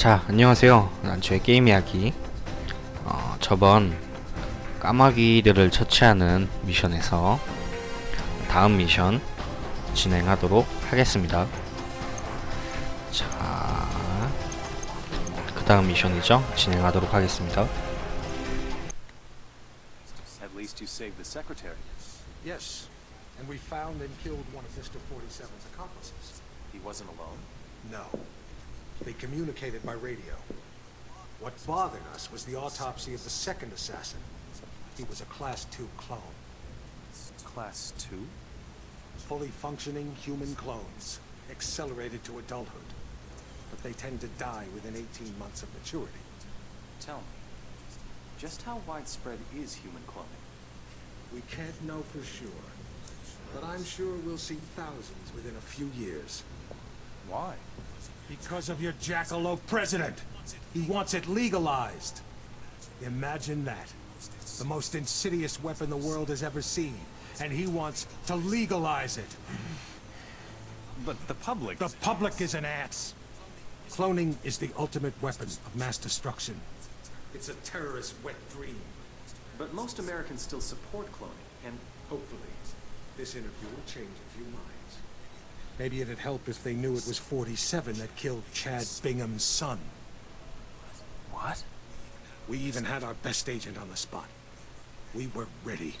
자, 안녕하세요. 난초의 게임 이야기. 어, 저번 까마귀들을 처치하는 미션에서 다음 미션 진행하도록 하겠습니다. 자, 그 다음 미션이죠? 진행하도록 하겠습니다. At least you saved the secretary. Yes, and we found and killed one of Mr. 47's accomplices. He wasn't alone. No. They communicated by radio. What bothered us was the autopsy of the second assassin. He was a Class 2 clone. Class 2? Fully functioning human clones, accelerated to adulthood. But they tend to die within 18 months of maturity. Tell me, just how widespread is human cloning? We can't know for sure, but I'm sure we'll see thousands within a few years. Why? Because of your jackalope president. He wants it legalized. Imagine that. The most insidious weapon the world has ever seen. And he wants to legalize it. But the public. The public is an ass. Cloning is the ultimate weapon of mass destruction. It's a terrorist wet dream. But most Americans still support cloning, and Hopefully, this interview will change a few minds. Maybe it'd help if they knew it was 47 that killed Chad Bingham's son. what? We even had our best agent on the spot. We were ready.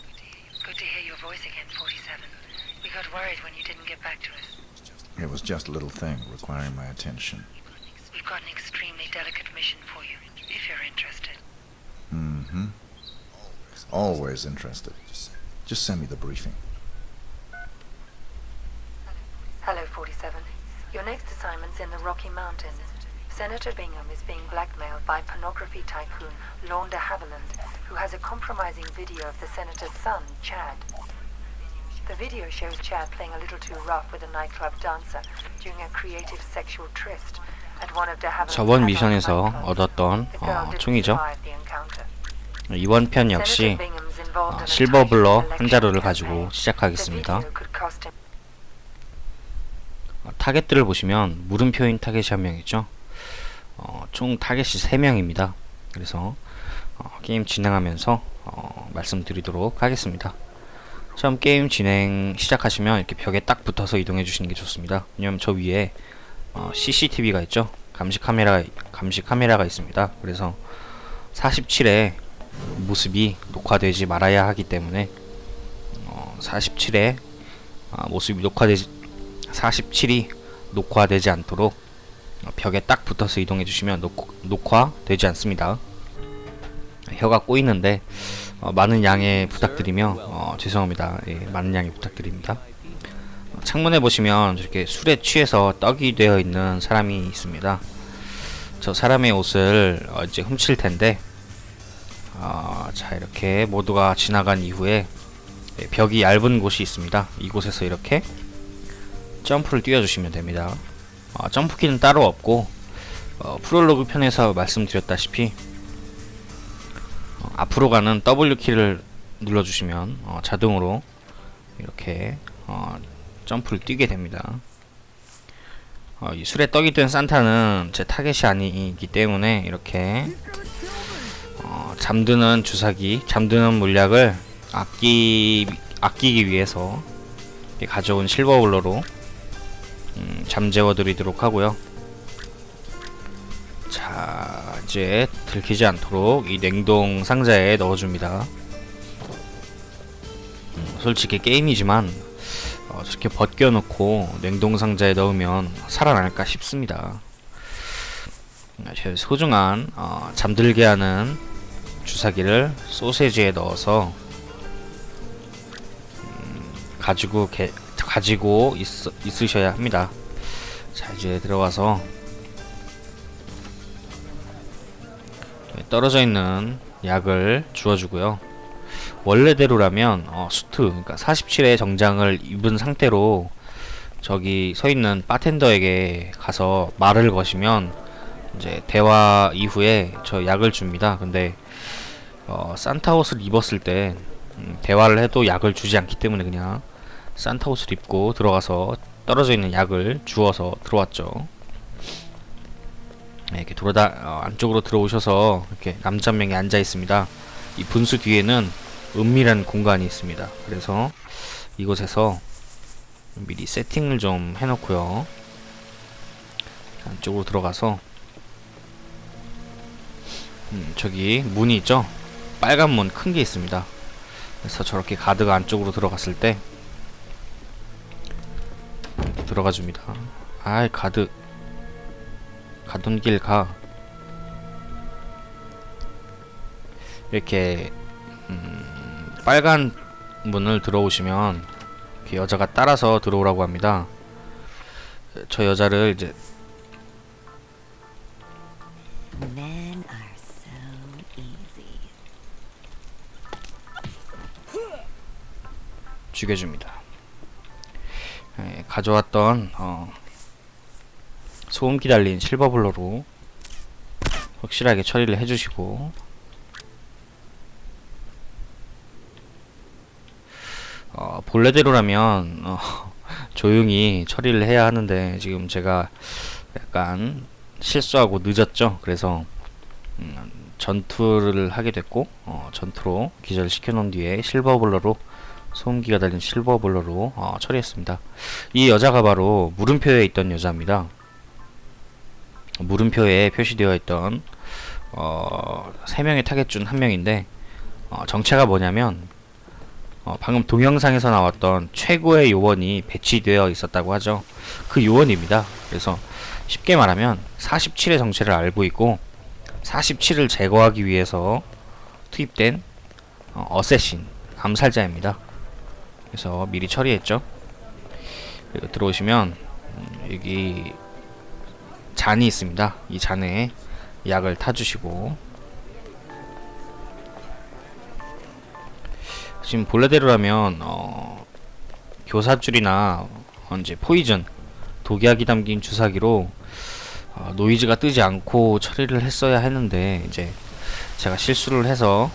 Good to hear your voice again, 47. We got worried when you didn't get back to us. It was just a little thing requiring my attention. We've got an extremely delicate mission for you, if you're interested. Mm-hmm. Always interested. Just send me the briefing. Rocky Mountains. Senator Bingham is being blackmailed by pornography tycoon Lorne de Havilland, who has a compromising video of the senator's son, Chad. The video shows Chad playing a little too rough with a nightclub dancer during a creative sexual tryst at one of de Havilland's 저번 미션에서. 얻었던 어, 총이죠. 이번 편 역시 어, 실버블러 한 자루를 가지고. 시작하겠습니다. The video could cost him 어, 타겟들을 보시면 물음표인 타겟이 한 명 있죠. 어, 총 타겟이 3명입니다. 그래서 어, 게임 진행하면서 어, 말씀드리도록 하겠습니다. 처음 게임 진행 시작하시면 이렇게 벽에 딱 붙어서 이동해 주시는 게 좋습니다. 왜냐면 저 위에 어, CCTV가 있죠. 감시 카메라 감시 카메라가 있습니다. 그래서 47의 모습이 녹화되지 말아야 하기 때문에 어, 47의 아, 모습이 녹화되지 47이 녹화되지 않도록 어, 벽에 딱 붙어서 이동해 주시면 녹, 녹화되지 않습니다. 혀가 꼬이는데 어, 많은 양해 부탁드리며 어, 죄송합니다. 예, 많은 양해 부탁드립니다. 어, 창문에 보시면 이렇게 술에 취해서 떡이 되어 있는 사람이 있습니다. 저 사람의 옷을 어, 이제 훔칠 텐데 어, 자 이렇게 모두가 지나간 이후에 예, 벽이 얇은 곳이 있습니다. 이곳에서 이렇게 점프를 띄워주시면 됩니다. 어, 점프키는 따로 없고 어, 프롤로그 편에서 말씀드렸다시피 어, 앞으로 가는 W 키를 눌러주시면 어, 자동으로 이렇게 어, 점프를 뛰게 됩니다. 어, 이 술에 떡이 된 산타는 제 타겟이 아니기 때문에 이렇게 어, 잠드는 주사기, 잠드는 물약을 아끼 아끼기 위해서 가져온 실버블러로 음, 잠재워 드리도록 하고요. 자, 이제 들키지 않도록 이 냉동 상자에 넣어줍니다. 음, 솔직히 게임이지만 어, 저렇게 벗겨놓고 냉동 상자에 넣으면 살아날까 싶습니다. 음, 제 소중한 어, 잠들게 하는 주사기를 소세지에 넣어서 음, 가지고 게, 가지고 있, 있으셔야 합니다. 자 이제 들어가서 떨어져 있는 약을 주어주고요. 원래대로라면 어, 수트 그러니까 47의 정장을 입은 상태로 저기 서 있는 바텐더에게 가서 말을 거시면 이제 대화 이후에 저 약을 줍니다. 근데 어, 산타 옷을 입었을 때 음, 대화를 해도 약을 주지 않기 때문에 그냥 산타 옷을 입고 들어가서 떨어져 있는 약을 주워서 들어왔죠. 네, 이렇게 돌아다 어, 안쪽으로 들어오셔서 이렇게 남자 한 명이 앉아 있습니다. 이 분수 뒤에는 은밀한 공간이 있습니다. 그래서 이곳에서 미리 세팅을 좀 해놓고요. 안쪽으로 들어가서 음, 저기 문이 있죠? 빨간 문 큰 게 있습니다. 그래서 저렇게 가드가 안쪽으로 들어갔을 때 들어가 줍니다. 아이 가드 가던 길 가. 이렇게 음, 빨간 문을 들어오시면 이렇게 여자가 따라서 들어오라고 합니다. 저 여자를 이제. 죽여줍니다. 예, 가져왔던 어, 소음기 달린 실버블러로 확실하게 처리를 해주시고 어, 본래대로라면 어, 조용히 처리를 해야 하는데 지금 제가 약간 실수하고 늦었죠. 그래서 음, 전투를 하게 됐고 어, 전투로 기절시켜 놓은 뒤에 실버블러로 소음기가 달린 실버블러로 어, 처리했습니다. 이 여자가 바로 물음표에 있던 여자입니다. 물음표에 표시되어 있던 어, 3명의 타겟 중 한 명인데 어, 정체가 뭐냐면 어, 방금 동영상에서 나왔던 최고의 요원이 배치되어 있었다고 하죠. 그 요원입니다. 그래서 쉽게 말하면 47의 정체를 알고 있고 47을 제거하기 위해서 투입된 어, 어쌔신 암살자입니다. 그래서 미리 처리했죠. 그리고 들어오시면 음, 여기 잔이 있습니다. 이 잔에 약을 타주시고 지금 본래대로라면 어, 교사줄이나 어, 이제 포이즌 독약이 담긴 주사기로 어, 노이즈가 뜨지 않고 처리를 했어야 했는데 이제 제가 실수를 해서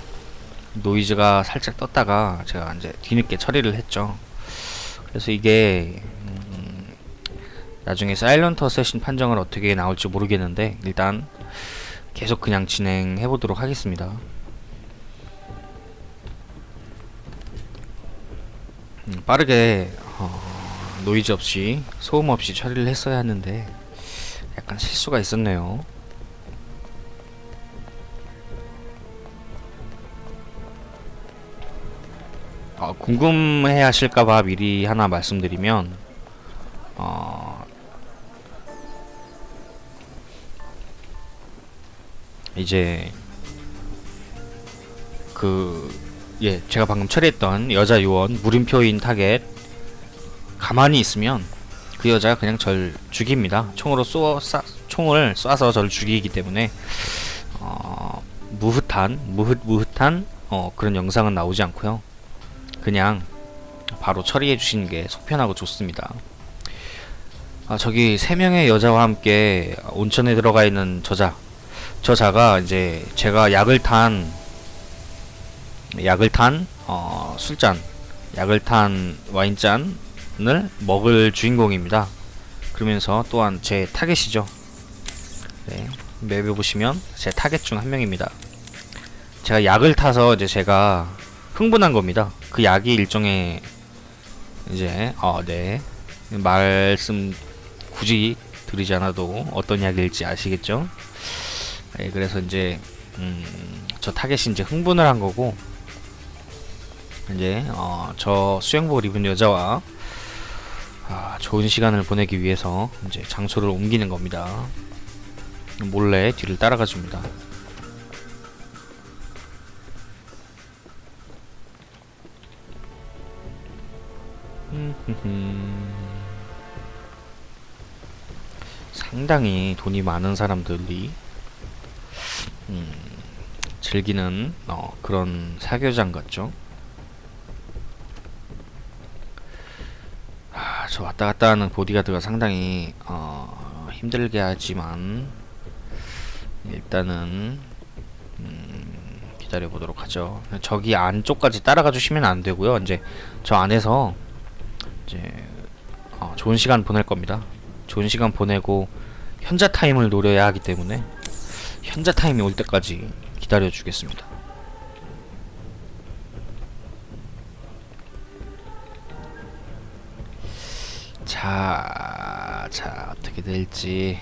노이즈가 살짝 떴다가 제가 이제 뒤늦게 처리를 했죠. 그래서 이게 음, 나중에 사일런트 어쌔신 판정을 어떻게 나올지 모르겠는데 일단 계속 그냥 진행해 보도록 하겠습니다. 음, 빠르게 어, 노이즈 없이 소음 없이 처리를 했어야 했는데 약간 실수가 있었네요. 어, 궁금해 하실까봐 미리 하나 말씀드리면, 어, 이제, 그, 예, 제가 방금 처리했던 여자 요원, 물음표인 타겟, 가만히 있으면 그 여자가 그냥 절 죽입니다. 총으로 쏘, 쏴, 총을 쏴서 절 죽이기 때문에, 어, 무흐한, 무흐, 무흐한, 어, 그런 영상은 나오지 않고요. 그냥 바로 처리해 주시는 게 속편하고 좋습니다. 아, 저기 세 명의 여자와 함께 온천에 들어가 있는 저자. 저자가 이제 제가 약을 탄 약을 탄 어, 술잔, 약을 탄 와인잔을 먹을 주인공입니다. 그러면서 또한 제 타겟이죠. 네, 맵에 보시면 제 타겟 중 한 명입니다. 제가 약을 타서 이제 제가 흥분한 겁니다. 그 약이 일종의 이제 어네 말씀 굳이 드리지 않아도 어떤 약일지 아시겠죠? 네, 그래서 이제 음, 저 타겟이 이제 흥분을 한 거고 이제 어, 저 수영복을 입은 여자와 아, 좋은 시간을 보내기 위해서 이제 장소를 옮기는 겁니다. 몰래 뒤를 따라가 줍니다. 상당히 돈이 많은 사람들이 음, 즐기는 어, 그런 사교장 같죠. 아, 저 왔다 갔다 하는 보디가드가 상당히 어, 힘들게 하지만 일단은 음, 기다려 보도록 하죠. 저기 안쪽까지 따라가 주시면 안 되고요. 이제 저 안에서 이제 어, 좋은 시간 보낼 겁니다. 좋은 시간 보내고 현자 타임을 노려야 하기 때문에 현자 타임이 올 때까지 기다려 주겠습니다. 자, 자 어떻게 될지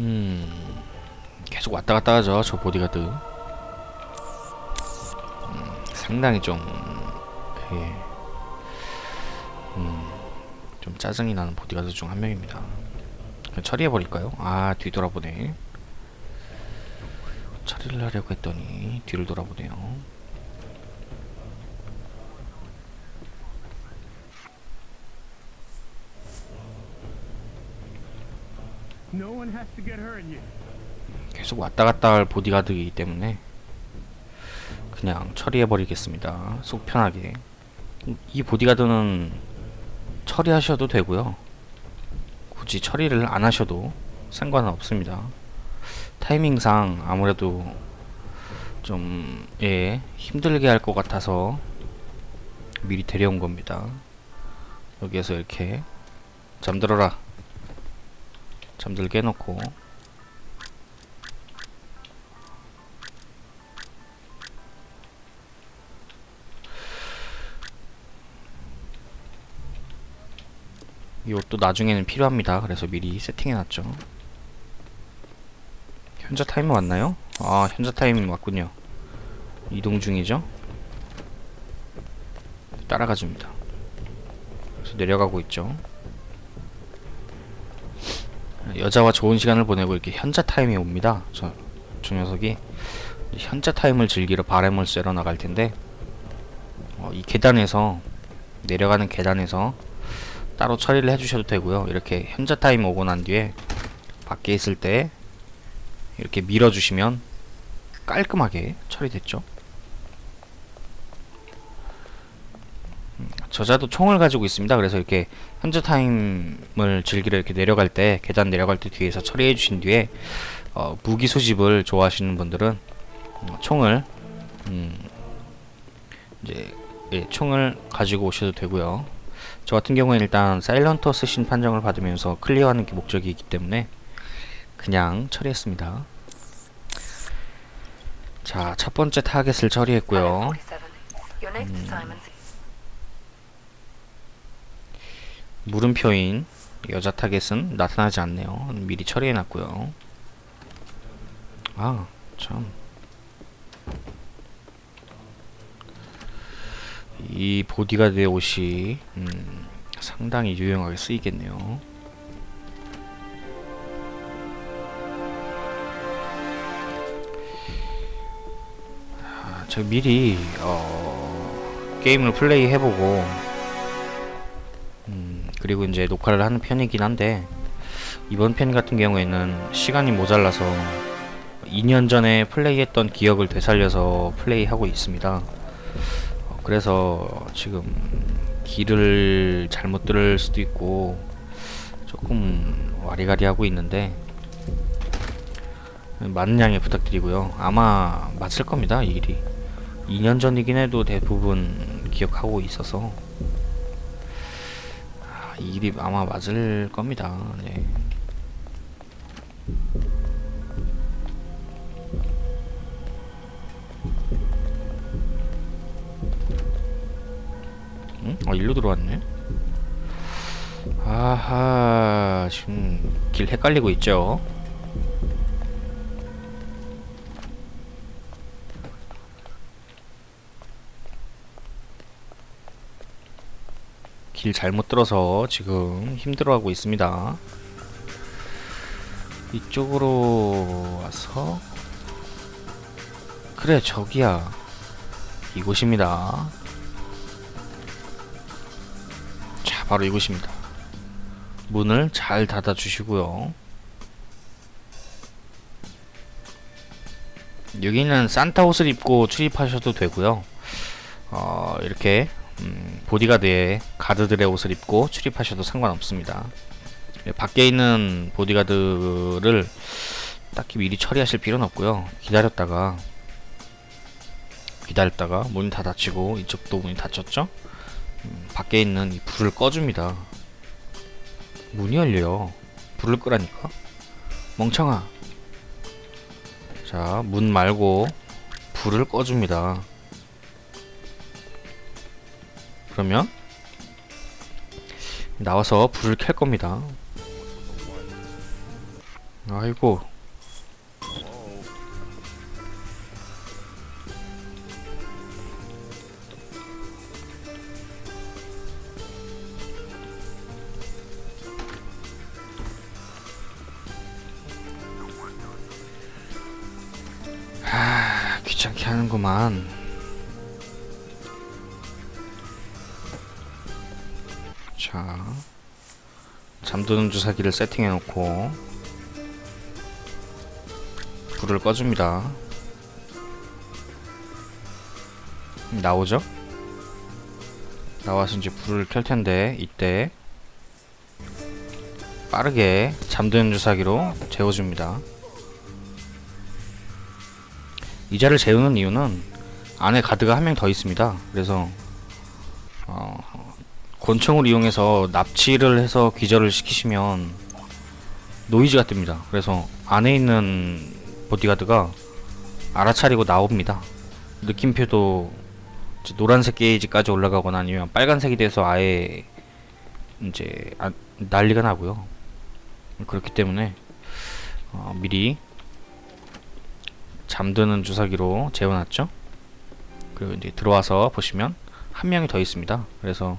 음 계속 왔다 갔다 하죠 저 보디가드 음, 상당히 좀 예. 음, 좀 짜증이 나는 보디가드 중 한 명입니다 처리해버릴까요? 아 뒤돌아보네 처리를 하려고 했더니 뒤를 돌아보네요 No one has to get hurt yet. 계속 왔다 갔다 할 보디가드이기 때문에 그냥 처리해버리겠습니다. 속 편하게. 이 보디가드는 처리하셔도 되고요. 굳이 처리를 안 하셔도 상관은 없습니다. 타이밍상 아무래도 좀, 예, 힘들게 할 것 같아서 미리 데려온 겁니다. 여기에서 이렇게 잠들어라. 잠들게 해놓고 이것도 나중에는 필요합니다. 그래서 미리 세팅해놨죠. 현자 타이머 왔나요? 아, 현자 타이밍 왔군요. 이동 중이죠? 따라가 줍니다. 그래서 내려가고 있죠. 여자와 좋은 시간을 보내고 이렇게 현자 타임이 옵니다. 저, 저 녀석이 현자 타임을 즐기러 바램을 쐬러 나갈 텐데 어, 이 계단에서 내려가는 계단에서 따로 처리를 해주셔도 되고요. 이렇게 현자 타임 오고 난 뒤에 밖에 있을 때 이렇게 밀어주시면 깔끔하게 처리됐죠. 음, 저자도 총을 가지고 있습니다. 그래서 이렇게 현자 타임을 즐기러 이렇게 내려갈 때 계단 내려갈 때 뒤에서 처리해 주신 뒤에 어, 무기 수집을 좋아하시는 분들은 음, 총을 음, 이제 예, 총을 가지고 오셔도 되고요. 저 같은 경우에는 일단 사일런터 쓰신 판정을 받으면서 클리어하는 게 목적이기 때문에 그냥 처리했습니다. 자, 첫 번째 타겟을 처리했고요. 47. Your next assignment 물음표인 여자 타겟은 나타나지 않네요. 미리 처리해놨고요. 아, 참. 이 보디가드의 옷이 음, 상당히 유용하게 쓰이겠네요. 아, 저 미리 어, 게임을 플레이 해보고 음, 그리고 이제 녹화를 하는 편이긴 한데 이번 편 같은 경우에는 시간이 모자라서 2년 전에 플레이했던 기억을 되살려서 플레이하고 있습니다. 어, 그래서 지금 길을 잘못 들을 수도 있고 조금 와리가리하고 있는데 많은 양해 부탁드리고요. 아마 맞을 겁니다. 이 일이 2년 전이긴 해도 대부분 기억하고 있어서 아, 이 일이 아마 맞을 겁니다. 네. 응? 어, 일로 들어왔네. 아하, 지금 길 헷갈리고 있죠. 길 잘못 들어서 지금 힘들어하고 있습니다. 이쪽으로 와서 그래 저기야 이곳입니다. 바로 이곳입니다. 문을 잘 닫아 주시고요. 여기는 산타 옷을 입고 출입하셔도 되고요. 어, 이렇게 음, 보디가드의 가드들의 옷을 입고 출입하셔도 상관없습니다. 예, 밖에 있는 보디가드를 딱히 미리 처리하실 필요는 없고요. 기다렸다가 기다렸다가 문이 다 닫히고 이쪽도 문이 닫혔죠? 음, 밖에 있는 이 불을 꺼줍니다. 문이 열려요. 불을 끄라니까? 멍청아. 자, 문 말고 불을 꺼줍니다. 그러면 나와서 불을 켤 겁니다. 아이고. 하는구만. 자, 잠드는 주사기를 세팅해 놓고 불을 꺼줍니다. 나오죠? 나와서 이제 불을 켤 텐데 이때 빠르게 잠드는 주사기로 재워줍니다. 이자를 재우는 이유는 안에 가드가 한 명 더 있습니다. 그래서 어, 권총을 이용해서 납치를 해서 기절을 시키시면 노이즈가 뜹니다. 그래서 안에 있는 보디가드가 알아차리고 나옵니다. 느낌표도 노란색 게이지까지 올라가거나 아니면 빨간색이 돼서 아예 이제 아, 난리가 나고요. 그렇기 때문에 어, 미리 잠드는 주사기로 재워놨죠. 그리고 이제 들어와서 보시면 한 명이 더 있습니다. 그래서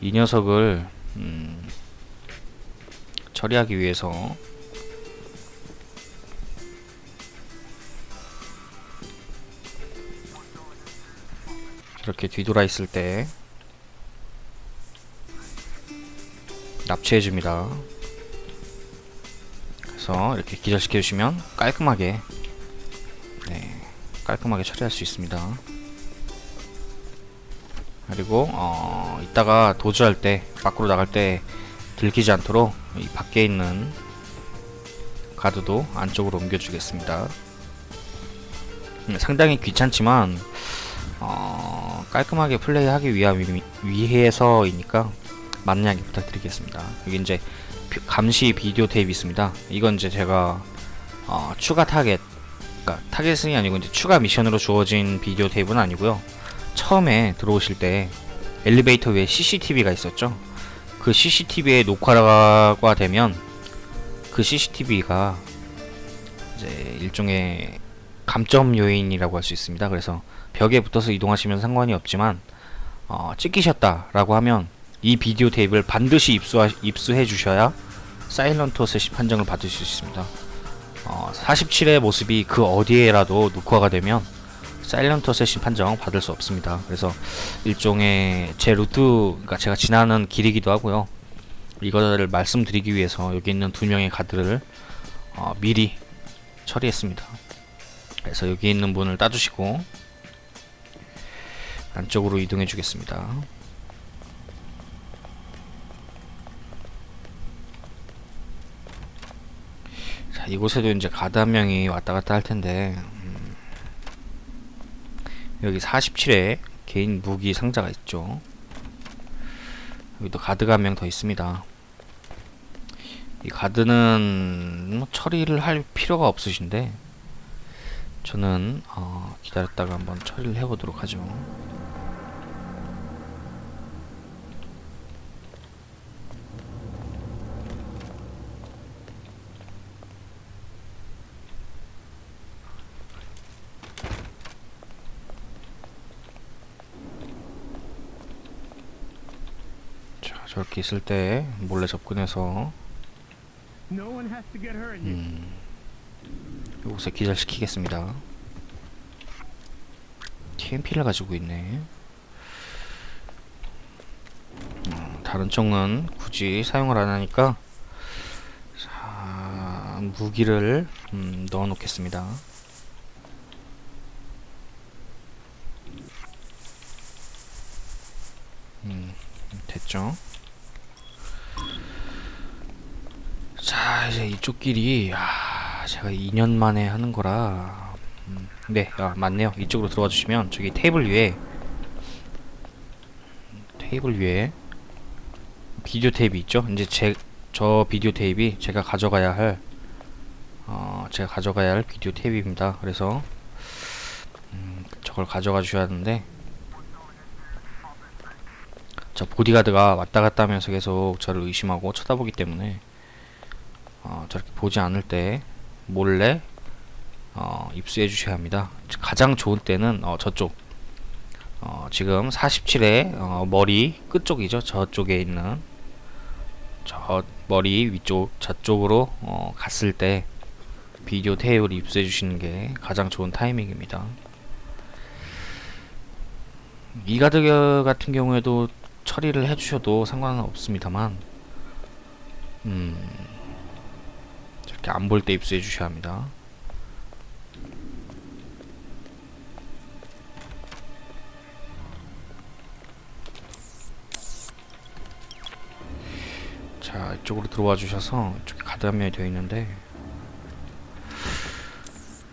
이 녀석을 음, 처리하기 위해서 이렇게 뒤돌아 있을 때 납치해 줍니다. 그래서 이렇게 기절시켜 주시면 깔끔하게 네, 깔끔하게 처리할 수 있습니다. 그리고 어, 이따가 도주할 때 밖으로 나갈 때 들키지 않도록 이 밖에 있는 가드도 안쪽으로 옮겨주겠습니다. 음, 상당히 귀찮지만 어, 깔끔하게 플레이하기 위함 위해서이니까 많은 양해 부탁드리겠습니다. 여기 이제 비- 감시 비디오 테이프 있습니다. 이건 이제 제가 어, 추가 타겟 그러니까 타겟이 아니고 이제 추가 미션으로 주어진 비디오 테이프는 아니고요. 처음에 들어오실 때 엘리베이터 위에 CCTV가 있었죠. 그 CCTV에 녹화가 되면 그 CCTV가 이제 일종의 감점 요인이라고 할 수 있습니다. 그래서 벽에 붙어서 이동하시면 상관이 없지만 어, 찍히셨다라고 하면 이 비디오 테이프를 반드시 입수하, 입수해 주셔야 사일런트 어셋이 판정을 받을 수 있습니다. 어, 47의 모습이 그 어디에라도 녹화가 되면 사일런트 어셋이 판정 받을 수 없습니다. 그래서 일종의 제 루트, 그러니까 제가 지나는 길이기도 하고요. 이거를 말씀드리기 위해서 여기 있는 두 명의 가드를 어, 미리 처리했습니다. 그래서 여기 있는 문을 따주시고 안쪽으로 이동해 주겠습니다. 자, 이곳에도 이제 가드 한 명이 왔다 갔다 할 텐데, 음, 여기 47에 개인 무기 상자가 있죠. 여기도 가드가 한 명 더 있습니다. 이 가드는 뭐 처리를 할 필요가 없으신데, 저는 어, 기다렸다가 한번 처리를 해보도록 하죠. 있을 때 몰래 접근해서. 음, 이곳에 기절시키겠습니다. TMP를 가지고 있네. 음, 다른 쪽은 굳이 사용을 안 하니까 자, 무기를 음, 넣어 놓겠습니다. 음, 됐죠? 자 이제 이쪽 길이 아 제가 2년 만에 하는 거라 음, 네, 아, 맞네요. 이쪽으로 들어와 주시면 저기 테이블 위에 테이블 위에 비디오 테이프 있죠? 이제 제 저 비디오 테이프이 제가 가져가야 할 어, 제가 가져가야 할 비디오 테이프입니다. 그래서 음, 저걸 가져가 주셔야 하는데 저 보디가드가 왔다 갔다 하면서 계속 저를 의심하고 쳐다보기 때문에 어, 저렇게 보지 않을 때 몰래 어, 입수해 주셔야 합니다. 가장 좋은 때는 어, 저쪽 어, 지금 47의 어, 머리 끝쪽이죠. 저쪽에 있는 저 머리 위쪽 저쪽으로 어, 갔을 때 비디오 테이프를 입수해 주시는 게 가장 좋은 타이밍입니다. 이 가드 같은 경우에도 처리를 해주셔도 상관은 없습니다만, 음, 저렇게 안 볼 때 입수해 주셔야 합니다. 자, 이쪽으로 들어와 주셔서 이쪽에 가드 한 명이 되어 있는데,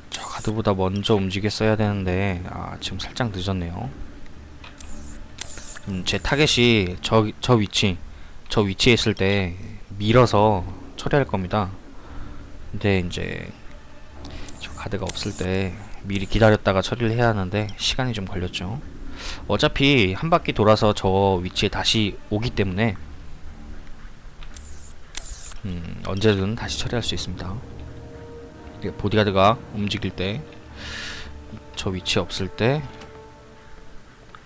저 가드보다 먼저 움직였어야 되는데, 아, 지금 살짝 늦었네요. 음, 제 타겟이 저, 저 위치, 저 위치에 있을 때 밀어서 처리할 겁니다. 근데 이제 저 카드가 없을 때 미리 기다렸다가 처리를 해야 하는데 시간이 좀 걸렸죠. 어차피 한 바퀴 돌아서 저 위치에 다시 오기 때문에 음, 언제든 다시 처리할 수 있습니다. 보디가드가 움직일 때 저 위치에 없을 때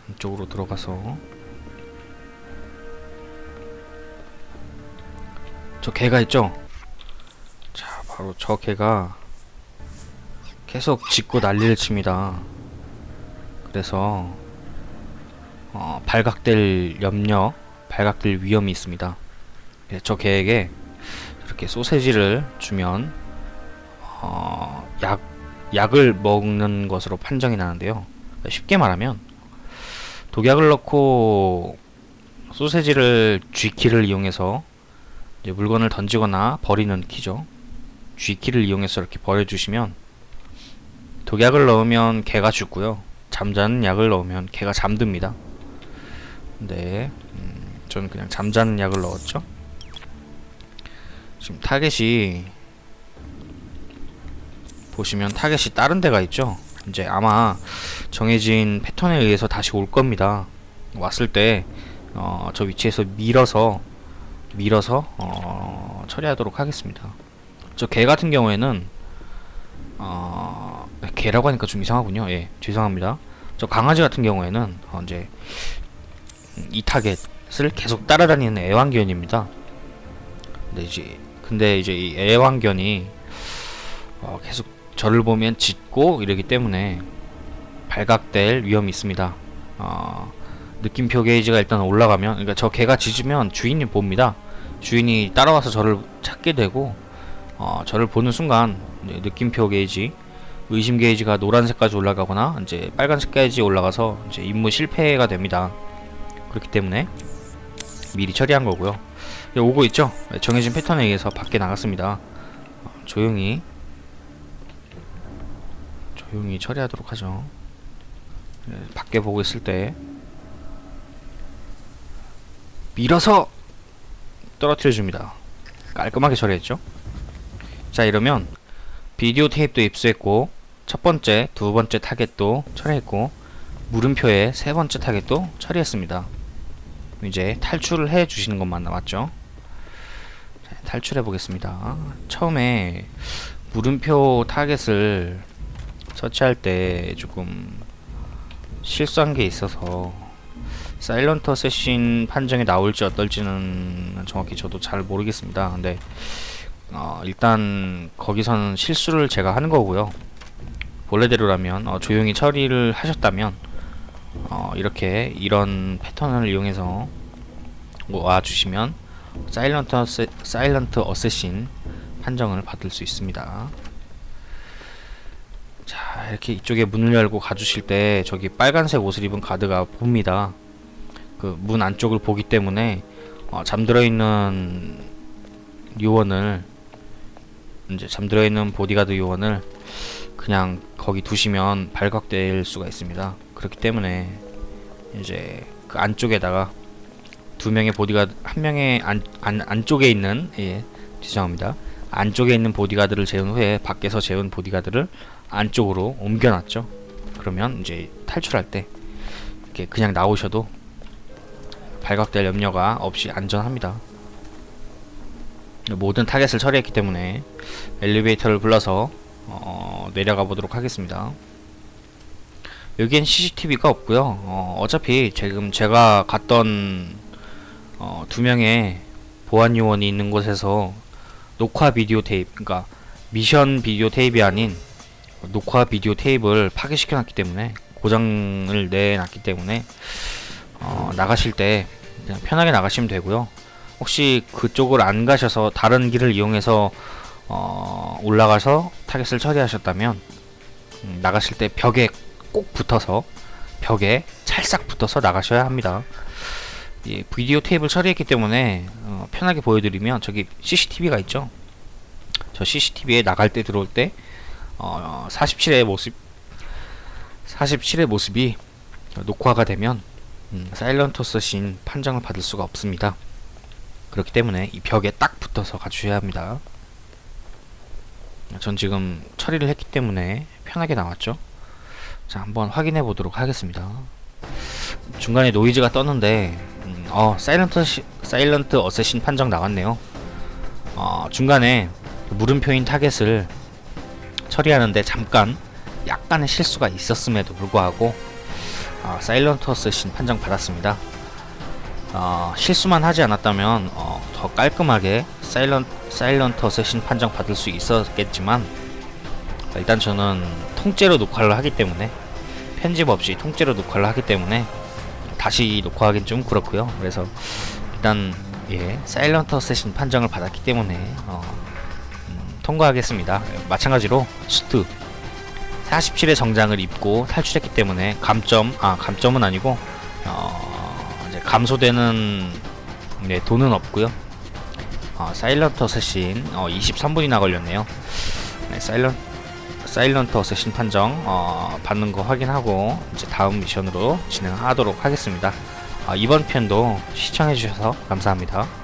이쪽으로 들어가서 저 개가 있죠? 자, 바로 저 개가 계속 짖고 난리를 칩니다. 그래서 어, 발각될 염려, 발각될 위험이 있습니다. 예, 저 개에게 이렇게 소세지를 주면 어, 약 약을 먹는 것으로 판정이 나는데요. 쉽게 말하면 독약을 넣고 소세지를 G키를 이용해서 물건을 던지거나 버리는 키죠. G키를 이용해서 이렇게 버려주시면 독약을 넣으면 개가 죽고요. 잠자는 약을 넣으면 개가 잠듭니다. 네, 음, 저는 그냥 잠자는 약을 넣었죠. 지금 타겟이 보시면 타겟이 다른 데가 있죠. 이제 아마 정해진 패턴에 의해서 다시 올 겁니다. 왔을 때, 어, 저 위치에서 밀어서, 밀어서, 어, 처리하도록 하겠습니다. 저 개 같은 경우에는, 어, 개라고 하니까 좀 이상하군요. 예, 죄송합니다. 저 강아지 같은 경우에는, 어, 이제, 이 타겟을 계속 따라다니는 애완견입니다. 근데 이제, 근데 이제 이 애완견이, 어, 계속 저를 보면 짖고 이러기 때문에 발각될 위험이 있습니다. 어, 느낌표 게이지가 일단 올라가면, 그러니까 저 개가 짖으면 주인이 봅니다. 주인이 따라와서 저를 찾게 되고, 어, 저를 보는 순간 느낌표 게이지, 의심 게이지가 노란색까지 올라가거나 이제 빨간색 게이지 올라가서 이제 임무 실패가 됩니다. 그렇기 때문에 미리 처리한 거고요. 예, 오고 있죠? 정해진 패턴에 의해서 밖에 나갔습니다. 어, 조용히 조용히 처리하도록 하죠. 예, 밖에 보고 있을 때 밀어서 떨어뜨려 줍니다. 깔끔하게 처리했죠. 자 이러면 비디오 테이프도 입수했고 첫 번째, 두 번째 타겟도 처리했고 물음표의 세 번째 타겟도 처리했습니다. 이제 탈출을 해 주시는 것만 남았죠. 자, 탈출해 보겠습니다. 처음에 물음표 타겟을 서치할 때 조금 실수한 게 있어서 사일런트 어쌔신 판정이 나올지 어떨지는 정확히 저도 잘 모르겠습니다. 근데 어, 일단 거기서는 실수를 제가 하는 거고요. 원래대로라면 어, 조용히 처리를 하셨다면 어, 이렇게 이런 패턴을 이용해서 와주시면 사일런트 어세, 사일런트 어쌔신 판정을 받을 수 있습니다. 자 이렇게 이쪽에 문을 열고 가주실 때 저기 빨간색 옷을 입은 가드가 봅니다. 그 문 안쪽을 보기 때문에 어, 잠들어 있는 요원을 이제 잠들어 있는 보디가드 요원을 그냥 거기 두시면 발각될 수가 있습니다. 그렇기 때문에 이제 그 안쪽에다가 두 명의 보디가드 한 명의 안, 안 안쪽에 있는 예 죄송합니다 안쪽에 있는 보디가드를 재운 후에 밖에서 재운 보디가드를 안쪽으로 옮겨놨죠. 그러면 이제 탈출할 때 이렇게 그냥 나오셔도 발각될 염려가 없이 안전합니다. 모든 타겟을 처리했기 때문에 엘리베이터를 불러서 어, 내려가 보도록 하겠습니다. 여기엔 CCTV가 없고요. 어, 어차피 지금 제가 갔던 어, 두 명의 보안 요원이 있는 곳에서 녹화 비디오 테이프, 그러니까 미션 비디오 테이프이 아닌 녹화 비디오 테이프를 파괴시켜 놨기 때문에 고장을 내놨기 때문에 어, 나가실 때 그냥 편하게 나가시면 되고요. 혹시 그쪽을 안 가셔서 다른 길을 이용해서 어, 올라가서 타겟을 처리하셨다면 음, 나가실 때 벽에 꼭 붙어서 벽에 찰싹 붙어서 나가셔야 합니다. 이 비디오 테이프를 처리했기 때문에 어, 편하게 보여드리면 저기 CCTV가 있죠. 저 CCTV에 나갈 때 들어올 때 어, 47의 모습 47의 모습이 녹화가 되면 음, 사일런토스 신 판정을 받을 수가 없습니다. 그렇기 때문에 이 벽에 딱 붙어서 가주셔야 합니다. 전 지금 처리를 했기 때문에 편하게 나왔죠. 자, 한번 확인해 보도록 하겠습니다. 중간에 노이즈가 떴는데, 음, 어, 사일런트, 시, 사일런트 어쌔신 판정 나왔네요. 어, 중간에 물음표인 타겟을 처리하는데 잠깐 약간의 실수가 있었음에도 불구하고 어, 사일런트 어쌔신 판정 받았습니다. 어, 실수만 하지 않았다면 어, 더 깔끔하게 사일런, 사일런트 어쌔신 판정 받을 수 있었겠지만 일단 저는 통째로 녹화를 하기 때문에 편집 없이 통째로 녹화를 하기 때문에 다시 녹화하긴 좀 그렇고요. 그래서 일단 예 사일런트 어쌔신 판정을 받았기 때문에 어, 음, 통과하겠습니다. 마찬가지로 수트 47의 정장을 입고 탈출했기 때문에 감점 아 감점은 아니고 어, 감소되는 네, 돈은 없고요. 어, 사일런트 어쌔신 어, 23분이나 걸렸네요. 네, 사일런 사일런트 어쌔신 판정 어, 받는 거 확인하고 이제 다음 미션으로 진행하도록 하겠습니다. 어, 이번 편도 시청해주셔서 감사합니다.